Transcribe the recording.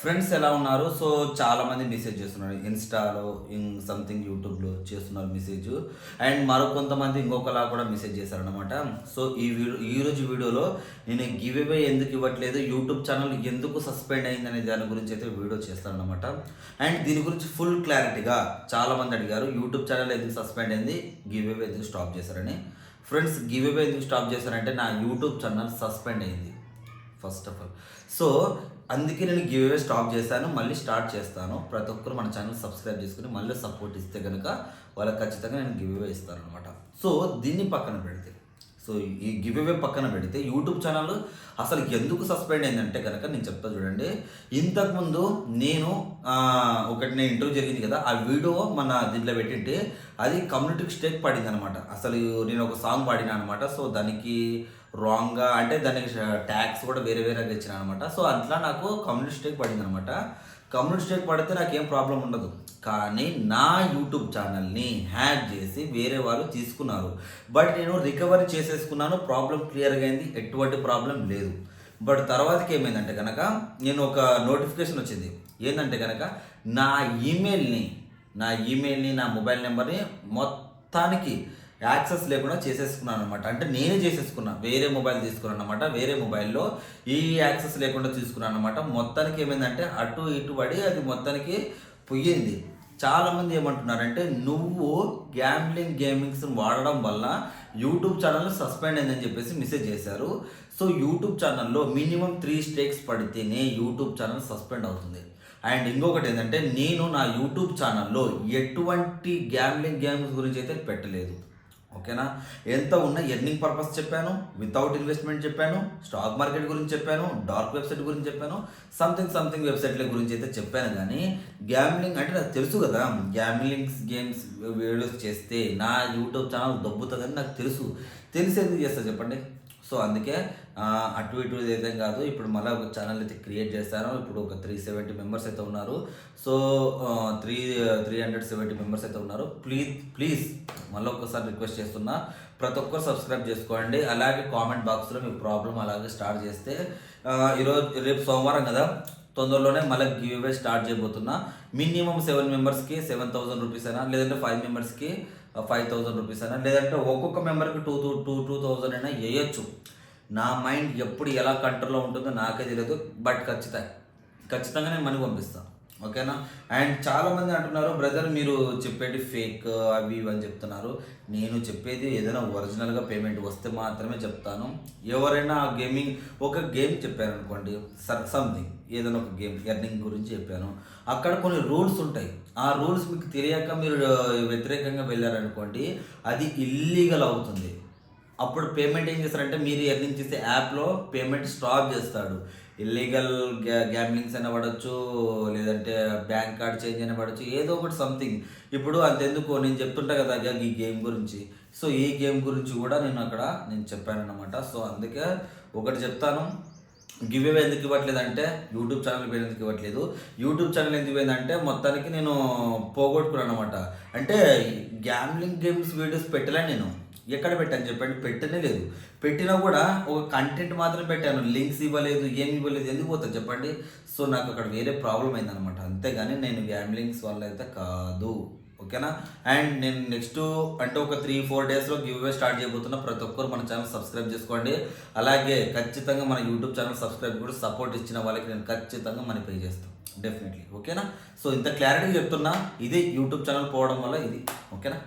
Friends ఎలా ఉన్నారు? So చాలామంది మెసేజ్ చేస్తున్నారు. ఇన్స్టాలో ఇన్ సంథింగ్ యూట్యూబ్లో చేస్తున్నారు మెసేజ్ అండ్ మరికొంతమంది ఇంకొకలా కూడా మెసేజ్ చేశారనమాట సో ఈ వీడియో ఈ రోజు వీడియోలో నేను గివ్ అవే ఎందుకు ఇవ్వట్లేదు? యూట్యూబ్ ఛానల్ ఎందుకు సస్పెండ్ అయింది అనే దాని గురించి అయితే వీడియో చేస్తానమాట అండ్ దీని గురించి ఫుల్ క్లారిటీగా చాలా మంది అడిగారు. యూట్యూబ్ ఛానల్ ఎందుకు సస్పెండ్ అయింది? గివ్ అవే ఎందుకు స్టాప్ చేశారని. ఫ్రెండ్స్ గివ్ అవే ఎందుకు స్టాప్ చేశారంటే నా యూట్యూబ్ ఛానల్ సస్పెండ్ అయింది. ఫస్ట్ ఆఫ్ ఆల్ సో అందుకే నేను గివ్ అవే స్టాప్ చేశాను మళ్ళీ స్టార్ట్ చేస్తాను. ప్రతి ఒక్కరు మన ఛానల్ సబ్స్క్రైబ్ చేసుకుని మళ్ళీ సపోర్ట్ ఇస్తే కనుక వాళ్ళకి ఖచ్చితంగా నేను గివ్ అవే ఇస్తాను అనమాట సో దీన్ని పక్కన పెడితే సో ఈ గివ్ అవే పక్కన పెడితే యూట్యూబ్ ఛానల్ అసలు ఎందుకు సస్పెండ్ అయిందంటే కనుక నేను చెప్తా చూడండి. ఇంతకుముందు నేను ఒకటి నేను ఇంటర్వ్యూ జరిగింది కదా ఆ వీడియో మన దీంట్లో పెట్టింటే అది కమ్యూనిటీకి స్టేక్ పడింది అనమాట అసలు నేను ఒక సాంగ్ పాడినా అనమాట. సో దానికి రాంగ్గా అంటే దానికి ట్యాక్స్ కూడా వేరే వేరేగా ఇచ్చిన అనమాట. సో అట్లా నాకు కమ్యూనిటీ స్టేక్ పడింది అనమాట కమ్యూనిస్టేట్ పడితే నాకు ఏం ప్రాబ్లం ఉండదు. కానీ నా యూట్యూబ్ ఛానల్ని హ్యాక్ చేసి వేరే వాళ్ళు తీసుకున్నారు. బట్ నేను రికవరీ చేసేసుకున్నాను ప్రాబ్లం క్లియర్గా అయింది ఎటువంటి ప్రాబ్లం లేదు. బట్ తర్వాతకి ఏమైందంటే కనుక నేను ఒక నోటిఫికేషన్ వచ్చింది. ఏంటంటే కనుక నా ఈమెయిల్ని నా ఈమెయిల్ని నా మొబైల్ నెంబర్ని మొత్తానికి యాక్సెస్ లేకుండా చేసేసుకున్నాను అనమాట అంటే నేనే చేసేసుకున్నా. వేరే మొబైల్ తీసుకున్నాను అనమాట వేరే మొబైల్లో ఈ యాక్సెస్ లేకుండా తీసుకున్నాను అనమాట మొత్తానికి ఏమైందంటే అటు ఇటు పడి అది మొత్తానికి పొయ్యింది చాలామంది ఏమంటున్నారంటే నువ్వు గ్యాంబ్లింగ్ గేమింగ్స్ వాడడం వల్ల యూట్యూబ్ ఛానల్ సస్పెండ్ అయిందని చెప్పేసి మెసేజ్ చేశారు. సో యూట్యూబ్ ఛానల్లో మినిమం త్రీ స్టేక్స్ పడితేనే యూట్యూబ్ ఛానల్ సస్పెండ్ అవుతుంది. అండ్ ఇంకొకటి ఏంటంటే నేను నా యూట్యూబ్ ఛానల్లో ఎటువంటి గ్యాంబ్లింగ్ గేమ్స్ గురించి అయితే పెట్టలేదు. ఓకేనా? ఎంత ఉన్న ఎర్నింగ్ పర్పస్ చెప్పాను వితౌట్ ఇన్వెస్ట్మెంట్ చెప్పాను స్టాక్ మార్కెట్ గురించి చెప్పాను డార్క్ వెబ్సైట్ గురించి చెప్పాను సంథింగ్ సంథింగ్ వెబ్సైట్ల గురించి అయితే చెప్పాను కానీ గ్యామ్లింగ్ అంటే నాకు తెలుసు కదా. గ్యామ్లింగ్స్ గేమ్స్ వీడియోస్ చేస్తే నా యూట్యూబ్ ఛానల్ దొబ్బుతుందని నాకు తెలుసు. తెలిసేది ఎందుకు చేస్తా చెప్పండి. సో అందుకే అటు ఇటు అయితే కాదు. ఇప్పుడు మళ్ళీ ఒక ఛానల్ అయితే క్రియేట్ చేస్తాను. ఇప్పుడు ఒక త్రీ సెవెంటీ మెంబర్స్ అయితే ఉన్నారు. So three three hundred seventy members అయితే ఉన్నారు. ప్లీజ్ ప్లీజ్ మళ్ళీ ఒక్కసారి రిక్వెస్ట్ చేస్తున్నా. ప్రతి ఒక్కరు సబ్స్క్రైబ్ చేసుకోండి. అలాగే కామెంట్ బాక్స్లో మీ ప్రాబ్లం అలాగే స్టార్ట్ చేస్తే ఈరోజు రేపు సోమవారం కదా? తొందరలోనే మళ్ళీ గివ్ అవే స్టార్ట్ చేయబోతున్నా. మినిమం సెవెన్ మెంబర్స్కి సెవెన్ థౌసండ్ రూపీస్ అయినా లేదంటే ఫైవ్ మెంబర్స్కి ఫైవ్ థౌసండ్ రూపీస్ అయినా లేదంటే ఒక్కొక్క మెంబర్కి two two two two thousand అయినా వేయచ్చు. నా మైండ్ ఎప్పుడు ఎలా కంట్రోల్లో ఉంటుందో నాకే తెలియదు బట్ ఖచ్చితంగా ఖచ్చితంగా నేను మనీ పంపిస్తాను ఓకేనా? అండ్ చాలామంది అంటున్నారు బ్రదర్ మీరు చెప్పేది ఫేక్ అవి ఇవి అని చెప్తున్నారు. నేను చెప్పేది ఏదైనా ఒరిజినల్గా పేమెంట్ వస్తే మాత్రమే చెప్తాను. ఎవరైనా ఆ గేమింగ్ ఒక గేమ్ చెప్పారనుకోండి సర్ సంథింగ్ ఏదైనా ఒక గేమ్ ఎర్నింగ్ గురించి చెప్పాను. అక్కడ కొన్ని రూల్స్ ఉంటాయి. ఆ రూల్స్ మీకు తెలియక మీరు వ్యతిరేకంగా వెళ్ళారనుకోండి అది ఇల్లీగల్ అవుతుంది. అప్పుడు పేమెంట్ ఏం చేస్తారంటే మీరు ఎర్నింగ్ చేసే యాప్లో పేమెంట్ స్టాప్ చేస్తాడు. ఇల్లీగల్ గ్యా గ్యాంబ్లింగ్స్ అయినా పడవచ్చు లేదంటే బ్యాంక్ కార్డ్ చేంజ్ అయినా పడవచ్చు ఏదో ఒకటి సంథింగ్ ఇప్పుడు అంతెందుకు? నేను చెప్తుంటా కదా ఈ గేమ్ గురించి. సో ఈ గేమ్ గురించి కూడా నేను అక్కడ నేను చెప్పాను అనమాట సో అందుకే ఒకటి చెప్తాను. గివ్ అవే ఎందుకు ఇవ్వట్లేదంటే యూట్యూబ్ ఛానల్ పేరు ఎందుకు ఇవ్వట్లేదు? యూట్యూబ్ ఛానల్ ఎందుకు పోయిందంటే మొత్తానికి నేను పోగొట్టుకున్నాను అనమాట అంటే గ్యామ్లింగ్ గేమ్స్ వీడియోస్ పెట్టలే నేను. ఎక్కడ పెట్టాను చెప్పండి? పెట్టనే లేదు. పెట్టినా కూడా ఒక కంటెంట్ మాత్రం పెట్టాను. లింక్స్ ఇవ్వలేదు ఏమి ఇవ్వలేదు ఎందుకు పోతుంది చెప్పండి? సో నాకు అక్కడ వేరే ప్రాబ్లం అయిందనమాట అంతేగాని నేను గ్యామ్లింగ్స్ వల్ల అయితే కాదు. ఓకేనా? అండ్ నేను నెక్స్ట్ అంటే ఒక త్రీ ఫోర్ డేస్లో గివ్ అవే స్టార్ట్ చేయబోతున్నా ప్రతి ఒక్కరు మన ఛానల్ సబ్స్క్రైబ్ చేసుకోండి. అలాగే ఖచ్చితంగా మన యూట్యూబ్ ఛానల్ సబ్స్క్రైబ్ కూడా సపోర్ట్ ఇచ్చిన వాళ్ళకి నేను ఖచ్చితంగా మనీ పే చేస్తాను. డెఫినెట్లీ ఓకేనా? సో ఇంత క్లారిటీ చెప్తున్నా. ఇది యూట్యూబ్ ఛానల్ పోవడం వల్ల ఇది. ఓకేనా?